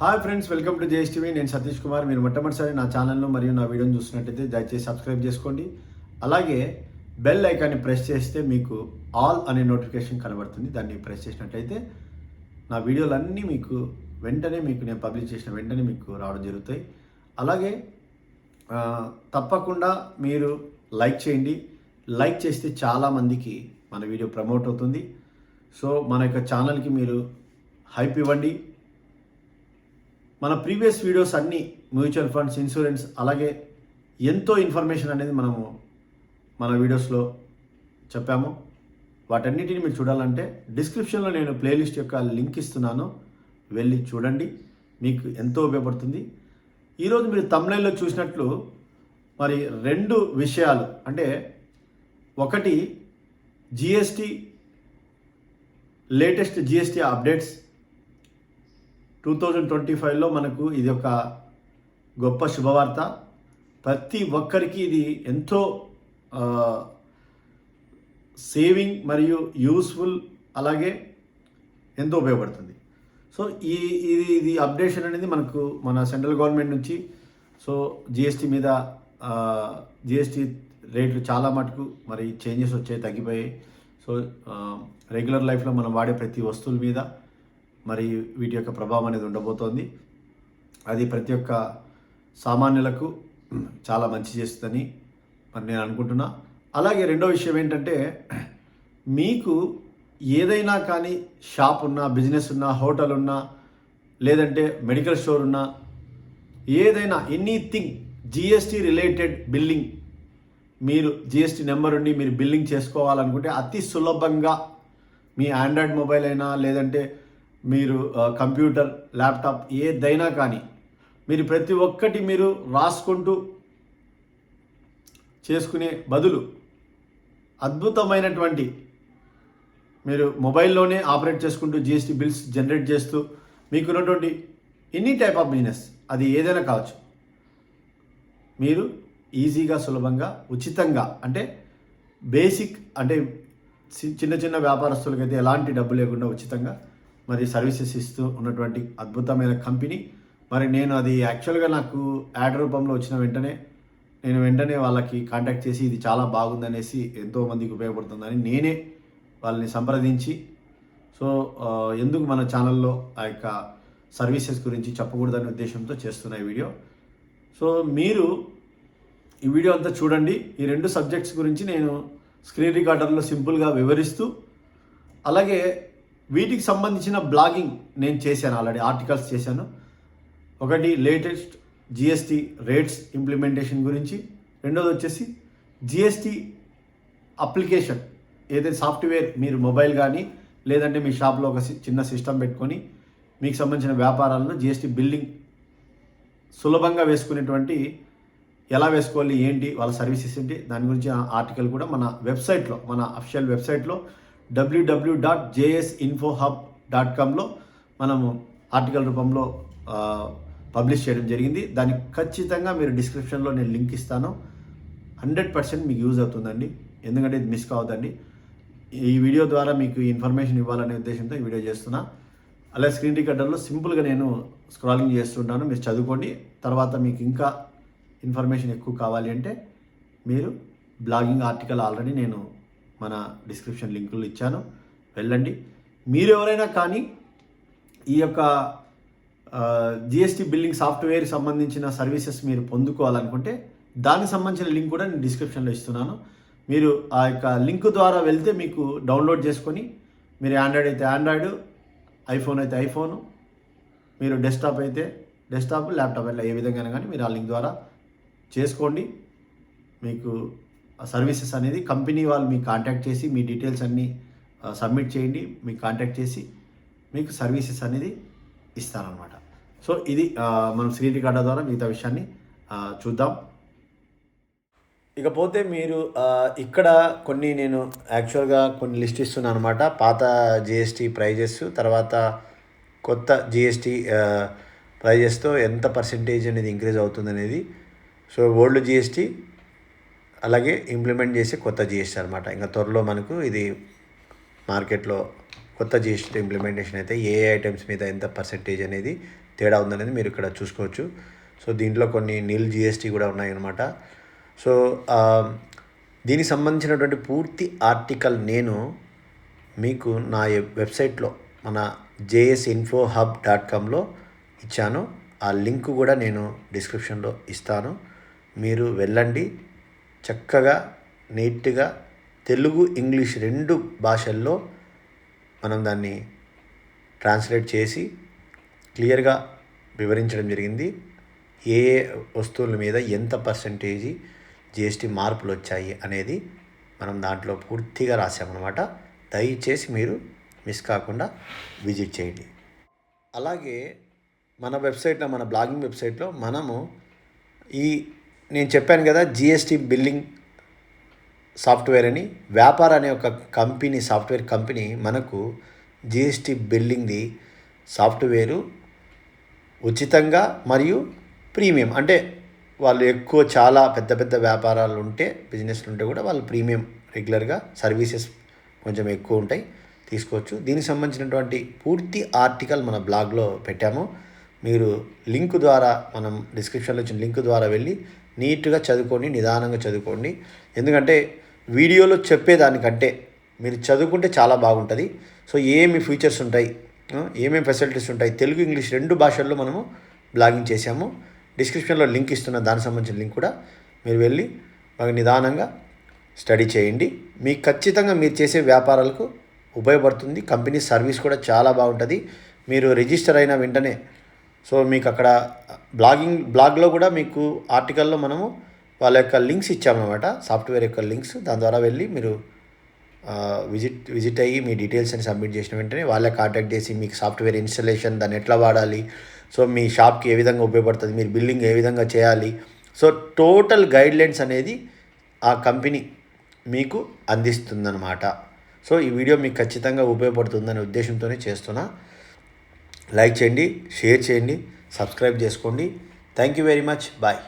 Hi friends welcome to JS TV. నేను సతీష్ కుమార్. మీరు మొట్టమొదటిసారి నా ఛానల్ను మరియు నా వీడియోని చూస్తున్నట్టయితే దయచేసి సబ్స్క్రైబ్ చేసుకోండి. అలాగే బెల్ ఐకాన్ని ప్రెస్ చేస్తే మీకు ఆల్ అనే నోటిఫికేషన్ కనబడుతుంది. దాన్ని ప్రెస్ చేసినట్టయితే నా వీడియోలన్నీ మీకు వెంటనే మీకు నేను పబ్లిష్ చేసిన వెంటనే మీకు రావడం జరుగుతాయి. అలాగే తప్పకుండా మీరు లైక్ చేయండి. లైక్ చేస్తే చాలామందికి మన వీడియో ప్రమోట్ అవుతుంది. సో మన యొక్క ఛానల్కి మీరు హైప్ ఇవ్వండి. మన ప్రీవియస్ వీడియోస్ అన్నీ మ్యూచువల్ ఫండ్స్ ఇన్సూరెన్స్ అలాగే ఎంతో ఇన్ఫర్మేషన్ అనేది మనము మన వీడియోస్లో చెప్పాము. వాటన్నిటిని మీరు చూడాలంటే డిస్క్రిప్షన్లో నేను ప్లేలిస్ట్ యొక్క లింక్ ఇస్తున్నాను. వెళ్ళి చూడండి. మీకు ఎంతో ఉపయోగపడుతుంది. ఈరోజు మీరు తమిళలో చూసినట్లు మరి రెండు విషయాలు. అంటే ఒకటి GST latest GST updates. Two thousand twenty ఫైవ్లో మనకు ఇది ఒక గొప్ప శుభవార్త. ప్రతి ఒక్కరికి ఇది ఎంతో సేవింగ్ మరియు యూస్ఫుల్ అలాగే ఎంతో ఉపయోగపడుతుంది. సో ఈ ఇది ఇది అప్డేషన్ అనేది మనకు మన సెంట్రల్ గవర్నమెంట్ నుంచి సో జిఎస్టీ మీద జిఎస్టీ రేట్లు చాలా మటుకు మరి చేంజెస్ వచ్చాయి తగ్గిపోయాయి. సో రెగ్యులర్ లైఫ్లో మనం వాడే ప్రతి వస్తువుల మీద మరి వీటి యొక్క ప్రభావం అనేది ఉండబోతోంది. అది ప్రతి ఒక్క సామాన్యులకు చాలా మంచి చేస్తుందని మరి నేను అనుకుంటున్నా. అలాగే రెండో విషయం ఏంటంటే మీకు ఏదైనా కానీ షాప్ ఉన్నా బిజినెస్ ఉన్నా హోటల్ ఉన్నా లేదంటే మెడికల్ స్టోర్ ఉన్నా ఏదైనా ఎనీథింగ్ జిఎస్టీ రిలేటెడ్ బిల్లింగ్ మీరు జిఎస్టీ నెంబర్ ఉండి మీరు బిల్లింగ్ చేసుకోవాలనుకుంటే అతి సులభంగా మీ ఆండ్రాయిడ్ మొబైల్ అయినా లేదంటే మీరు కంప్యూటర్ ల్యాప్టాప్ ఏదైనా కానీ మీరు ప్రతి ఒక్కటి మీరు రాసుకుంటూ చేసుకునే బదులు అద్భుతమైనటువంటి మీరు మొబైల్లోనే ఆపరేట్ చేసుకుంటూ జిఎస్టీ బిల్స్ జనరేట్ చేస్తూ మీకున్నటువంటి ఎనీ టైప్ ఆఫ్ బిజినెస్ అది ఏదైనా కావచ్చు మీరు ఈజీగా సులభంగా ఉచితంగా అంటే బేసిక్ అంటే చిన్న చిన్న వ్యాపారస్తులకైతే ఎలాంటి డబ్బు లేకుండా ఉచితంగా మరి సర్వీసెస్ ఇస్తూ ఉన్నటువంటి అద్భుతమైన కంపెనీ. మరి నేను అది యాక్చువల్గా నాకు యాడ్ రూపంలో వచ్చిన వెంటనే నేను వెంటనే వాళ్ళకి కాంటాక్ట్ చేసి ఇది చాలా బాగుందనేసి ఎంతోమందికి ఉపయోగపడుతుందని నేనే వాళ్ళని సంప్రదించి సో ఎందుకు మన ఛానల్లో ఆ యొక్క సర్వీసెస్ గురించి చెప్పకూడదనే ఉద్దేశంతో చేస్తున్న ఈ వీడియో. సో మీరు ఈ వీడియో అంతా చూడండి. ఈ రెండు సబ్జెక్ట్స్ గురించి నేను స్క్రీన్ రికార్డర్లో సింపుల్గా వివరిస్తూ అలాగే వీటికి సంబంధించిన బ్లాగింగ్ నేను చేశాను ఆల్రెడీ ఆర్టికల్స్ చేశాను. ఒకటి లేటెస్ట్ జిఎస్టీ రేట్స్ ఇంప్లిమెంటేషన్ గురించి రెండోది వచ్చేసి జిఎస్టీ అప్లికేషన్ ఏదైతే సాఫ్ట్వేర్ మీరు మొబైల్ కానీ లేదంటే మీ షాప్లో ఒక సి- చిన్న సిస్టమ్ పెట్టుకొని మీకు సంబంధించిన వ్యాపారాలను జిఎస్టీ బిల్డింగ్ సులభంగా వేసుకునేటువంటి ఎలా వేసుకోవాలి ఏంటి వాళ్ళ సర్వీసెస్ ఏంటి దాని గురించి ఆ ఆర్టికల్ కూడా మన వెబ్సైట్లో మన అఫిషియల్ వెబ్సైట్లో WW dot JS info hub dot కామ్లో మనము ఆర్టికల్ రూపంలో పబ్లిష్ చేయడం జరిగింది. దానికి ఖచ్చితంగా మీరు డిస్క్రిప్షన్లో నేను లింక్ ఇస్తాను. హండ్రెడ్ పర్సెంట్ మీకు యూజ్ అవుతుందండి. ఎందుకంటే ఇది మిస్ కావద్దండి. ఈ వీడియో ద్వారా మీకు ఇన్ఫర్మేషన్ ఇవ్వాలనే ఉద్దేశంతో ఈ వీడియో చేస్తున్నా. అలాగే స్క్రీన్ రికార్డర్లో సింపుల్గా నేను స్క్రాలింగ్ చేస్తుంటాను మీరు చదువుకోండి. తర్వాత మీకు ఇంకా ఇన్ఫర్మేషన్ ఎక్కువ కావాలి అంటే మీరు బ్లాగింగ్ ఆర్టికల్ ఆల్రెడీ నేను మన డిస్క్రిప్షన్ లింకులు ఇచ్చాను. వెళ్ళండి. మీరు ఎవరైనా కానీ ఈ యొక్క జిఎస్టీ బిల్లింగ్ సాఫ్ట్వేర్ సంబంధించిన సర్వీసెస్ మీరు పొందుకోవాలనుకుంటే దానికి సంబంధించిన లింక్ కూడా నేను డిస్క్రిప్షన్లో ఇస్తున్నాను. మీరు ఆ యొక్క లింక్ ద్వారా వెళ్తే మీకు డౌన్లోడ్ చేసుకొని మీరు ఆండ్రాయిడ్ అయితే ఆండ్రాయిడ్ ఐఫోన్ అయితే ఐఫోను మీరు డెస్క్టాప్ అయితే డెస్క్టాప్ ల్యాప్టాప్ అయితే ఏ విధంగా కానీ మీరు ఆ లింక్ ద్వారా చేసుకోండి. మీకు సర్వీసెస్ అనేది కంపెనీ వాళ్ళు మీకు కాంటాక్ట్ చేసి మీ డీటెయిల్స్ అన్నీ సబ్మిట్ చేయండి మీకు కాంటాక్ట్ చేసి మీకు సర్వీసెస్ అనేది ఇస్తారనమాట సో ఇది మనం స్క్రీన్ రికార్డర్ ద్వారా మిగతా విషయాన్ని చూద్దాం. ఇకపోతే మీరు ఇక్కడ కొన్ని నేను యాక్చువల్గా కొన్ని లిస్ట్ ఇస్తున్నాను అనమాట పాత జిఎస్టీ ప్రైజెస్ తర్వాత కొత్త జిఎస్టీ ప్రైజెస్తో ఎంత పర్సెంటేజ్ అనేది ఇంక్రీజ్ అవుతుంది అనేది సో ఓల్డ్ జిఎస్టీ అలాగే ఇంప్లిమెంట్ చేసే కొత్త జిఎస్టీ అనమాట ఇంకా త్వరలో మనకు ఇది మార్కెట్లో కొత్త జిఎస్టీ ఇంప్లిమెంటేషన్ అయితే ఏ ఐటమ్స్ మీద ఎంత పర్సెంటేజ్ అనేది తేడా ఉందనేది మీరు ఇక్కడ చూసుకోవచ్చు. సో దీంట్లో కొన్ని నిల్ జిఎస్టీ కూడా ఉన్నాయన్నమాట. సో దీనికి సంబంధించినటువంటి పూర్తి ఆర్టికల్ నేను మీకు నా వెబ్సైట్లో మన జేఎస్ ఇన్ఫో హబ్ డాట్ కామ్లో ఇచ్చాను. ఆ లింక్ కూడా నేను డిస్క్రిప్షన్లో ఇస్తాను. మీరు వెళ్ళండి. చక్కగా నీట్గా తెలుగు ఇంగ్లీష్ రెండు భాషల్లో మనం దాన్ని ట్రాన్స్లేట్ చేసి క్లియర్గా వివరించడం జరిగింది. ఏ ఏ వస్తువుల మీద ఎంత పర్సంటేజీ జిఎస్టీ మార్పులు వచ్చాయి అనేది మనం దాంట్లో పూర్తిగా రాసామన్నమాట. దయచేసి మీరు మిస్ కాకుండా విజిట్ చేయండి. అలాగే మన వెబ్సైట్లో మన బ్లాగింగ్ వెబ్సైట్లో మనము ఈ నేను చెప్పాను కదా జిఎస్టీ బిల్లింగ్ సాఫ్ట్వేర్ అని. వ్యాపార అనే ఒక కంపెనీ సాఫ్ట్వేర్ కంపెనీ మనకు జిఎస్టీ బిల్లింగ్ది సాఫ్ట్వేరు ఉచితంగా మరియు ప్రీమియం అంటే వాళ్ళు ఎక్కువ చాలా పెద్ద పెద్ద వ్యాపారాలు ఉంటే బిజినెస్లు ఉంటే కూడా వాళ్ళు ప్రీమియం రెగ్యులర్గా సర్వీసెస్ కొంచెం ఎక్కువ ఉంటాయి తీసుకోవచ్చు. దీనికి సంబంధించినటువంటి పూర్తి ఆర్టికల్ మన బ్లాగ్లో పెట్టాము. మీరు లింక్ ద్వారా మనం డిస్క్రిప్షన్లో ఇచ్చిన లింక్ ద్వారా వెళ్ళి నీట్గా చదువుకోండి నిదానంగా చదువుకోండి. ఎందుకంటే వీడియోలో చెప్పేదానికంటే మీరు చదువుకుంటే చాలా బాగుంటుంది. సో ఏమి ఫీచర్స్ ఉంటాయి ఏమేమి ఫెసిలిటీస్ ఉంటాయి తెలుగు ఇంగ్లీష్ రెండు భాషల్లో మనము బ్లాగింగ్ చేశాము. డిస్క్రిప్షన్లో లింక్ ఇస్తున్న దానికి సంబంధించిన లింక్ కూడా మీరు వెళ్ళి బాగా నిదానంగా స్టడీ చేయండి. మీకు ఖచ్చితంగా మీరు చేసే వ్యాపారాలకు ఉపయోగపడుతుంది. కంపెనీ సర్వీస్ కూడా చాలా బాగుంటుంది. మీరు రిజిస్టర్ అయిన వెంటనే సో మీకు అక్కడ బ్లాగింగ్ బ్లాగ్లో కూడా మీకు ఆర్టికల్లో మనము వాళ్ళ యొక్క లింక్స్ ఇచ్చామన్నమాట సాఫ్ట్వేర్ యొక్క లింక్స్. దాని ద్వారా వెళ్ళి మీరు విజిట్ విజిట్ అయ్యి మీ డీటెయిల్స్ అని సబ్మిట్ చేసిన వెంటనే వాళ్ళే కాంటాక్ట్ చేసి మీకు సాఫ్ట్వేర్ ఇన్స్టలేషన్ దాన్ని ఎట్లా వాడాలి సో మీ షాప్కి ఏ విధంగా ఉపయోగపడుతుంది మీరు బిల్డింగ్ ఏ విధంగా చేయాలి. సో టోటల్ గైడ్లైన్స్ అనేది ఆ కంపెనీ మీకు అందిస్తుందన్నమాట. సో ఈ వీడియో మీకు ఖచ్చితంగా ఉపయోగపడుతుందనే ఉద్దేశంతోనే చేస్తున్నా. లైక్ చేయండి షేర్ చేయండి. సబ్స్క్రైబ్ చేసుకోండి. Thank you very much bye